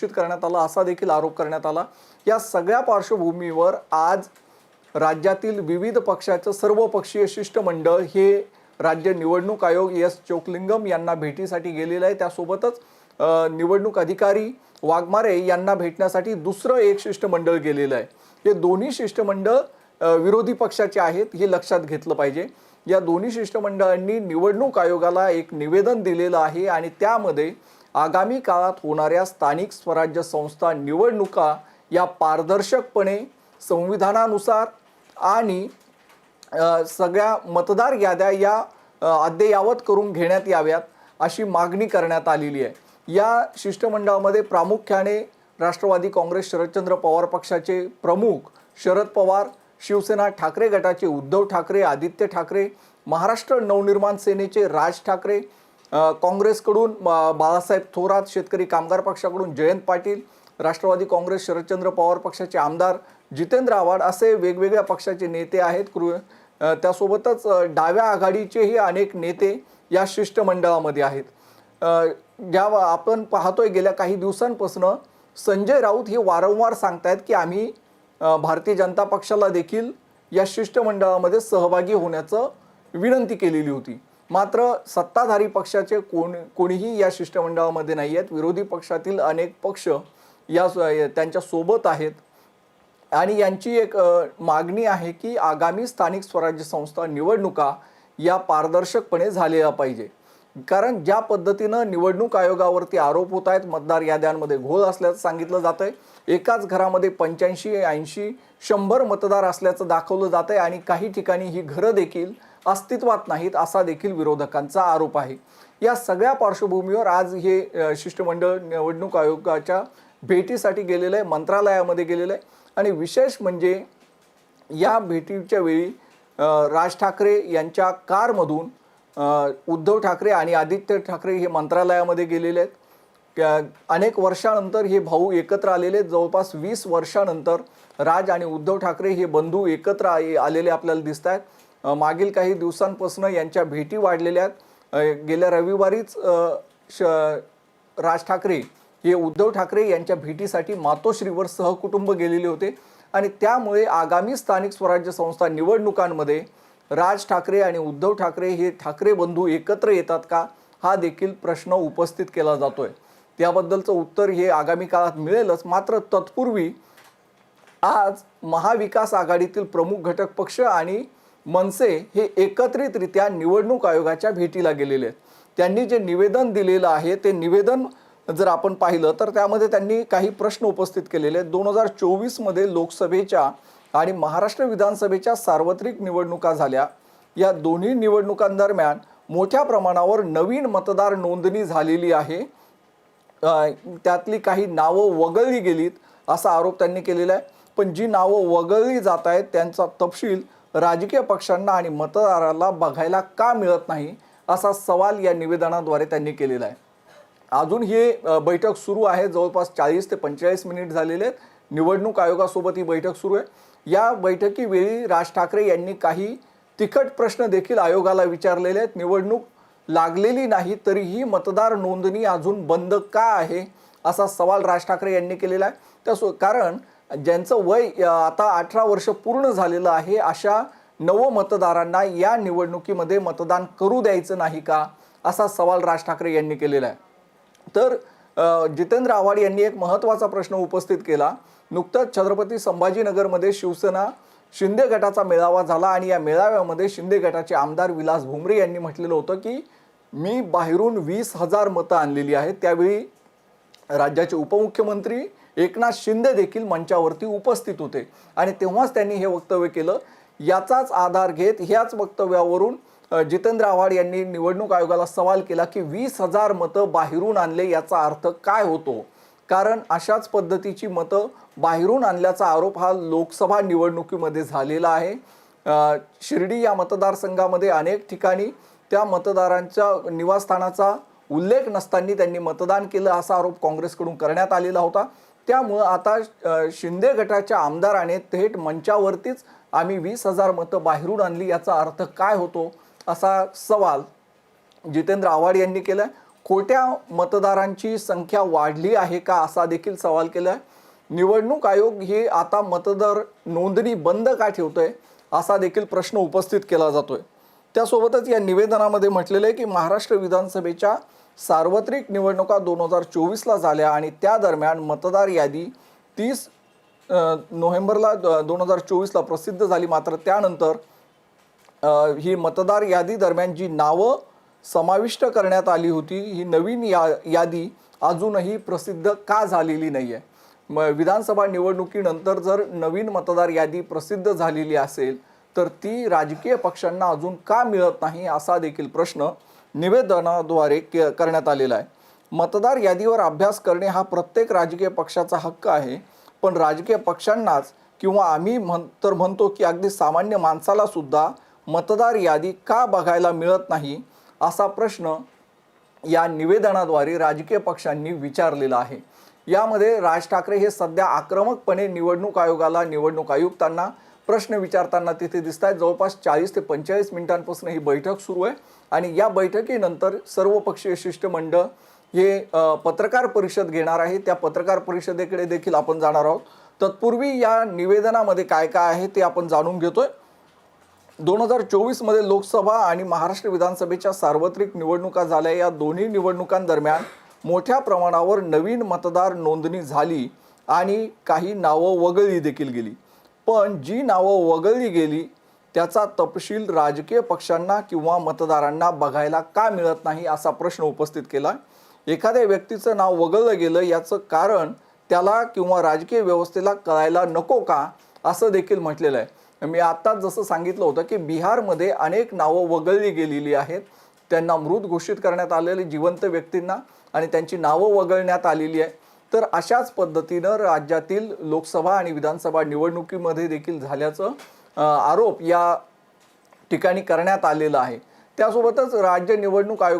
घोषित करण्यात आला असा देखील आरोप करण्यात आला. या सगळ्या पार्श्वभूमीवर आज राज्यातील विविध पक्षाचं सर्वपक्षीय शिष्टमंडळ हे राज्य निवडणूक आयोग एस चोकलिंगम यांना भेटीसाठी गेलेलं आहे. त्यासोबतच निवडणूक अधिकारी वाघमारे यांना भेटण्यासाठी दुसरं एक शिष्टमंडळ गेलेलं आहे. हे दोन्ही शिष्टमंडळ विरोधी पक्षाचे आहेत हे लक्षात घेतलं पाहिजे. या दोन्ही शिष्टमंडळांनी निवडणूक आयोगाला एक निवेदन दिलेलं आहे आणि त्यामध्ये आगामी काळात होणाऱ्या स्थानिक स्वराज्य संस्था निवडणुका या पारदर्शकपणे संविधानानुसार आणि सगळ्या मतदार याद्या या अद्ययावत करून घेण्यात याव्यात अशी मागणी करण्यात आलेली आहे. या शिष्टमंडळामध्ये प्रामुख्याने राष्ट्रवादी काँग्रेस शरदचंद्र पवार पक्षाचे प्रमुख शरद पवार शिवसेना ठाकरे गटाचे उद्धव ठाकरे आदित्य ठाकरे महाराष्ट्र नवनिर्माण सेनेचे राज ठाकरे काँग्रेसकडून बाळासाहेब थोरात शेतकरी कामगार पक्षाकडून जयंत पाटील राष्ट्रवादी काँग्रेस शरदचंद्र पवार पक्षाचे आमदार जितेंद्र आव्हाड असे वेगवेगळ्या पक्षाचे नेते आहेत. कृ त्यासोबतच डाव्या आघाडीचेही अनेक नेते या शिष्टमंडळामध्ये आहेत. ज्या आपण पाहतोय गेल्या काही दिवसांपासून संजय राऊत हे वारंवार सांगतायत की आम्ही भारतीय जनता पक्षाला देखील या शिष्टमंडळामध्ये सहभागी होण्याचं विनंती केलेली होती. मात्र सत्ताधारी पक्षाचे कोण कोणीही या शिष्टमंडळामध्ये नाही आहेत. विरोधी पक्षातील अनेक पक्ष या त्यांच्यासोबत आहेत. आणि यांची एक मागणी आहे की आगामी स्थानिक स्वराज्य संस्था निवडणुका या पारदर्शकपणे झालेल्या पाहिजे. कारण ज्या पद्धतीनं निवडणूक आयोगावरती आरोप होत आहेत मतदार याद्यांमध्ये घोळ असल्याचं सांगितलं जात आहे एकाच घरामध्ये पंच्याऐंशी ऐंशी शंभर मतदार असल्याचं दाखवलं जात आहे आणि काही ठिकाणी ही घरं देखील अस्तित्वात नाहीत असा देखील विरोधकांचा आरोप आहे. या सगळ्या पार्श्वभूमीवर आज हे शिष्टमंडळ निवडणूक आयोगाच्या भेटीसाठी गेलेलं आहे मंत्रालयामध्ये गेलेलं आहे आणि विशेष म्हणजे या भेटीच्या वेळी राज ठाकरे यांच्या कारमधून उद्धव ठाकरे आणि आदित्य ठाकरे हे मंत्रालयामध्ये गेलेले आहेत. अनेक वर्षानंतर हे भाऊ एकत्र आलेले जवळपास वीस वर्षानंतर राज आणि उद्धव ठाकरे हे बंधू एकत्र आलेले आपल्याला दिसत आहेत मागील काही दिवसांपासून यांच्या भेटी वाढलेल्या आहेत. गेल्या रविवारीच श- राज ठाकरे हे उद्धव ठाकरे यांच्या भेटीसाठी मातोश्रीवर सहकुटुंब गेलेले होते. आणि त्यामुळे आगामी स्थानिक स्वराज्य संस्था निवडणुकांमध्ये राज ठाकरे आणि उद्धव ठाकरे हे ठाकरे बंधू एकत्र येतात का? हा देखील प्रश्न उपस्थित केला जातोय. त्याबद्दलचं उत्तर हे आगामी काळात मिळेलच. मात्र तत्पूर्वी आज महाविकास आघाडीतील प्रमुख घटक पक्ष आणि मनसे हे एकत्रितरित्या निवडणूक आयोगाच्या भेटीला गेलेले आहेत. त्यांनी जे निवेदन दिलेलं आहे ते निवेदन जर आपण पाहिलं तर त्यामध्ये त्यांनी काही प्रश्न उपस्थित केलेले आहेत. दोन हजार चोवीसमध्ये लोकसभेच्या आणि महाराष्ट्र विधानसभेच्या सार्वत्रिक निवडणुका झाल्या. या दोन्ही निवडणुकांदरम्यान मोठ्या प्रमाणावर नवीन मतदार नोंदणी झालेली आहे. त्यातली काही नावं वगळली गेलीत असा आरोप त्यांनी केलेला आहे. पण जी नावं वगळली जात आहेत त्यांचा तपशील राजकीय पक्षांना आणि मतदाराला बघायला का मिळत नाही असा सवाल या निवेदनाद्वारे त्यांनी केलेला आहे. अजून ही बैठक सुरू आहे. जवळपास चाळीस ते पंचेचाळीस मिनिट झालेले आहेत. निवडणूक आयोगासोबत ही बैठक सुरू आहे. या बैठकीवेळी राज ठाकरे यांनी काही तिखट प्रश्न देखील आयोगाला विचारलेले आहेत. निवडणूक लागलेली नाही तरीही मतदार नोंदणी अजून बंद का आहे असा सवाल राज ठाकरे यांनी केलेला आहे. त्या कारण ज्यांचं वय आता अठरा वर्ष पूर्ण झालेलं आहे अशा नव मतदारांना या निवडणुकीमध्ये मतदान करू द्यायचं नाही का असा सवाल राज ठाकरे यांनी केलेला आहे. तर जितेंद्र आव्हाड यांनी एक महत्त्वाचा प्रश्न उपस्थित केला. नुकतंच छत्रपती संभाजीनगरमध्ये शिवसेना शिंदे गटाचा मेळावा झाला आणि या मेळाव्यामध्ये शिंदे गटाचे आमदार विलास भुमरे यांनी म्हटलेलं होतं की मी बाहेरून वीस हजार मतं आणलेली आहेत. त्यावेळी राज्याचे उपमुख्यमंत्री एकनाथ शिंदे देखील मंचावरती उपस्थित होते. आणि तेव्हाच त्यांनी हे वक्तव्य केलं. याचाच आधार घेत ह्याच वक्तव्यावरून जितेंद्र आव्हाड यांनी निवडणूक आयोगाला सवाल केला की वीस हजार मतं बाहेरून आणले याचा अर्थ काय होतो? कारण अशाच पद्धतीची मतं बाहेरून आणल्याचा आरोप हा लोकसभा निवडणुकीमध्ये झालेला आहे. शिर्डी या मतदारसंघामध्ये अनेक ठिकाणी त्या मतदारांच्या निवासस्थानाचा उल्लेख नसताना त्यांनी मतदान केलं असा आरोप काँग्रेसकडून करण्यात आलेला होता. त्यामुळं आता शिंदे गटाच्या आमदाराने थेट मंचावरतीच आम्ही वीस हजार मतं बाहेरून आणली याचा अर्थ काय होतो असा सवाल जितेंद्र आव्हाड यांनी केलाय. खोट्या मतदारांची संख्या वाढली आहे का असा देखील सवाल केला आहे निवडणूक आयोग हे आता मतदार नोंदणी बंद का ठेवतोय असा देखील प्रश्न उपस्थित केला जातोय. त्यासोबतच या निवेदनामध्ये म्हटलेलं आहे की महाराष्ट्र विधानसभेच्या सार्वत्रिक निवडणुका दोन हजार चोवीसला झाल्या आणि त्या दरम्यान मतदार यादी तीस नोव्हेंबरला दोन हजार चोवीसला प्रसिद्ध झाली. मात्र त्यानंतर ही मतदार यादी दरम्यान जी नावं समाविष्ट करण्यात आली होती. ही नवीन या यादी अजूनही प्रसिद्ध का झालेली नाही आहे म विधानसभा निवडणुकीनंतर जर नवीन मतदार यादी प्रसिद्ध झालेली असेल तर ती राजकीय पक्षांना अजून का मिळत नाही असा देखील प्रश्न निवेदनाद्वारे के करण्यात आलेला आहे. मतदार यादीवर अभ्यास करणे हा प्रत्येक राजकीय पक्षाचा हक्क आहे. पण राजकीय पक्षांनाच किंवा आम्ही म्हण तर म्हणतो की अगदी सामान्य माणसाला सुद्धा मतदार यादी का बघायला मिळत नाही? असा प्रश्न या निवेदनाद्वारे राजकीय पक्षांनी विचारलेला आहे. यामध्ये राज ठाकरे हे सध्या आक्रमकपणे निवडणूक आयोगाला निवडणूक आयुक्तांना प्रश्न विचारताना तिथे दिसत आहेत जवळपास चाळीस ते पंचेचाळीस मिनिटांपासून ही बैठक सुरू आहे आणि या बैठकीनंतर सर्वपक्षीय शिष्टमंडळ हे पत्रकार परिषद घेणार आहे. त्या पत्रकार परिषदेकडे देखील आपण जाणार आहोत. तत्पूर्वी या निवेदनामध्ये काय काय आहे ते आपण जाणून घेतोय. दोन हजार चोवीसमध्ये लोकसभा आणि महाराष्ट्र विधानसभेच्या सार्वत्रिक निवडणुका झाल्या. या दोन्ही निवडणुकांदरम्यान मोठ्या प्रमाणावर नवीन मतदार नोंदणी झाली आणि काही नावं वगळली देखील गेली. पण जी नावं वगळली गेली त्याचा तपशील राजकीय पक्षांना किंवा मतदारांना बघायला का मिळत नाही असा प्रश्न उपस्थित केला. एखाद्या व्यक्तीचं नाव वगळलं गेलं याचं कारण त्याला किंवा राजकीय व्यवस्थेला कळायला नको का असं देखील म्हटलेलं आहे. मी आत्ताच जसं सांगितलं होतं की बिहारमध्ये अनेक नावं वगळली गेलेली आहेत. त्यांना मृत घोषित करण्यात आलेले जिवंत व्यक्तींना आणि त्यांची नावं वगळण्यात आलेली आहे. तर अशाच पद्धतीनं राज्यातील लोकसभा आणि विधानसभा निवडणुकीमध्ये देखील झाल्याचं आरोप या ठिकाणी करण्यात आलेला आहे. त्यासोबतच राज्य निवडणूक आयोग